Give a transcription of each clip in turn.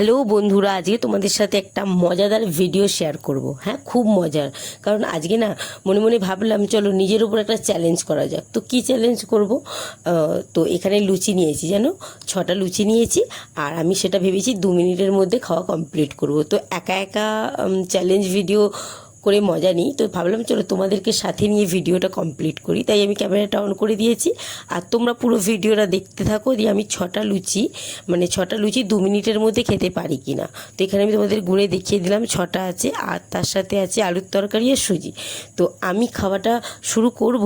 Hello বন্ধুরা, আজকে তোমাদের সাথে একটা মজাদার ভিডিও শেয়ার করব। হ্যাঁ খুব মজার। কারণ আজকে না, মনে মনে ভাবলাম, চলো নিজের উপর একটা চ্যালেঞ্জ করা যাক। তো কি চ্যালেঞ্জ করব? তো এখানে লুচি নিয়েছি, জানো? ছটা লুচি নিয়েছি, আর আমি সেটা ভেবেছি দু মিনিটের মধ্যে খাওয়া কমপ্লিট করব। তো একা একা চ্যালেঞ্জ ভিডিও করে মজা নিই। তো ভাবলাম চলো তোমাদেরকে সাথে নিয়ে ভিডিওটা কমপ্লিট করি। তাই আমি ক্যামেরাটা অন করে দিয়েছি। আর তোমরা পুরো ভিডিওটা দেখতে থাকো দিয়ে আমি ছটা লুচি মানে ছটা লুচি দু মিনিটের মধ্যে খেতে পারি কি না তো এখানে আমি তোমাদের গুঁড়ে দেখিয়ে দিলাম ছটা আছে, আর তার সাথে আছে আলুর তরকারি আর সুজি। তো আমি খাওয়াটা শুরু করব।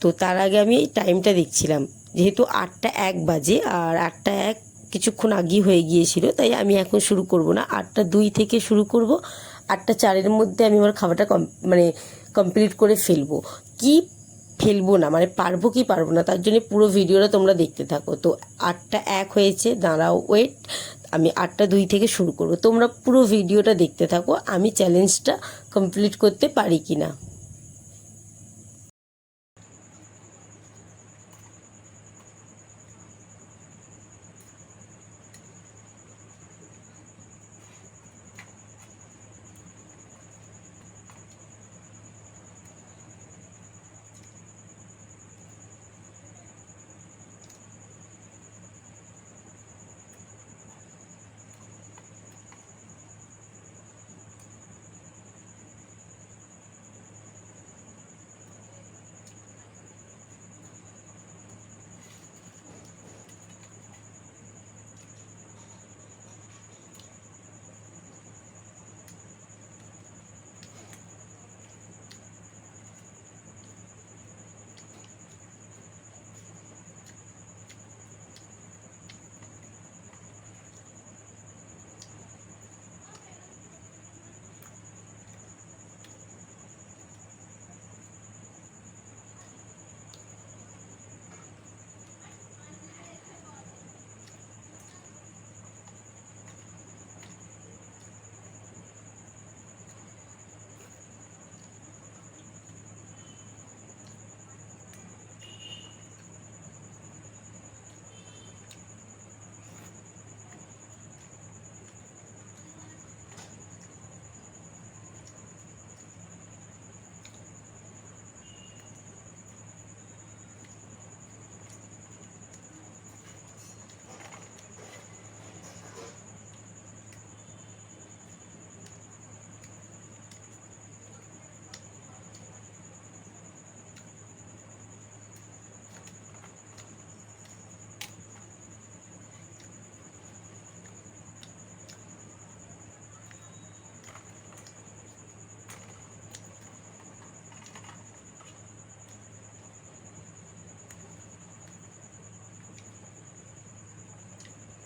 তো তার আগে আমি টাইমটা দেখছিলাম। যেহেতু আটটা এক বাজে, আর আটটা এক কিছুক্ষণ আগেই হয়ে গিয়েছিল, তাই আমি এখন শুরু করব না। আটটা দুই থেকে শুরু করব। আটটা চারের মধ্যে আমি আমার খাবারটা কম মানে কমপ্লিট করে ফেলব। কি ফেলব না মানে পারব কি পারব না, তার জন্য পুরো ভিডিওটা তোমরা দেখতে থাকো। তো আটটা এক হয়েছে, দাঁড়াও ওয়েট আমি আটটা দুই থেকে শুরু করব। তোমরা পুরো ভিডিওটা দেখতে থাকো, আমি চ্যালেঞ্জটা কমপ্লিট করতে পারি কি না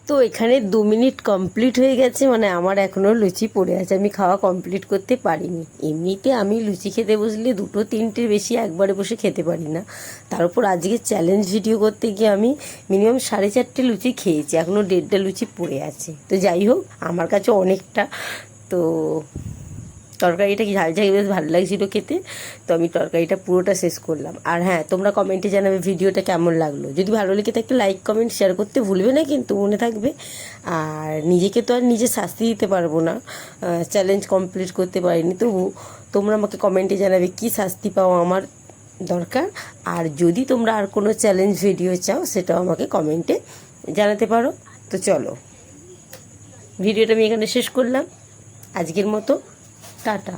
তো এখানে দু মিনিট কমপ্লিট হয়ে গেছে মানে আমার এখনও লুচি পড়ে আছে, আমি খাওয়া কমপ্লিট করতে পারিনি। এমনিতে আমি লুচি খেতে বসলে দুটো তিনটের বেশি একবারে বসে খেতে পারি না। তার উপর আজকে চ্যালেঞ্জ ভিডিও করতে গিয়ে আমি মিনিমাম সাড়ে চারটে লুচি খেয়েছি এখনও দেড়টা লুচি পড়ে আছে। তো যাই হোক, আমার কাছে অনেকটা, তো তরকারিটা কি ঝাল ঝাল বেশ ভালো লাগছিল খেতে, তো আমি তরকারিটা পুরোটা শেষ করলাম। আর হ্যাঁ তোমরা কমেন্টে জানাবে ভিডিওটা কেমন লাগল। যদি ভালো লেগে থাকে লাইক কমেন্ট শেয়ার করতে ভুলবে না কিন্তু মনে থাকবে। আর নিজেকে তো আর নিজে শাস্তি দিতে পারব না। চ্যালেঞ্জ কমপ্লিট করতে পারিনি। তবু তোমরা আমাকে কমেন্টে জানাবে কি শাস্তি পাও আমার দরকার। আর যদি তোমরা আর কোনো চ্যালেঞ্জ ভিডিও চাও, সেটাও আমাকে কমেন্টে জানাতে পারো। তো চলো, ভিডিওটা আমি এখানে শেষ করলাম। আজকের মতো টাটা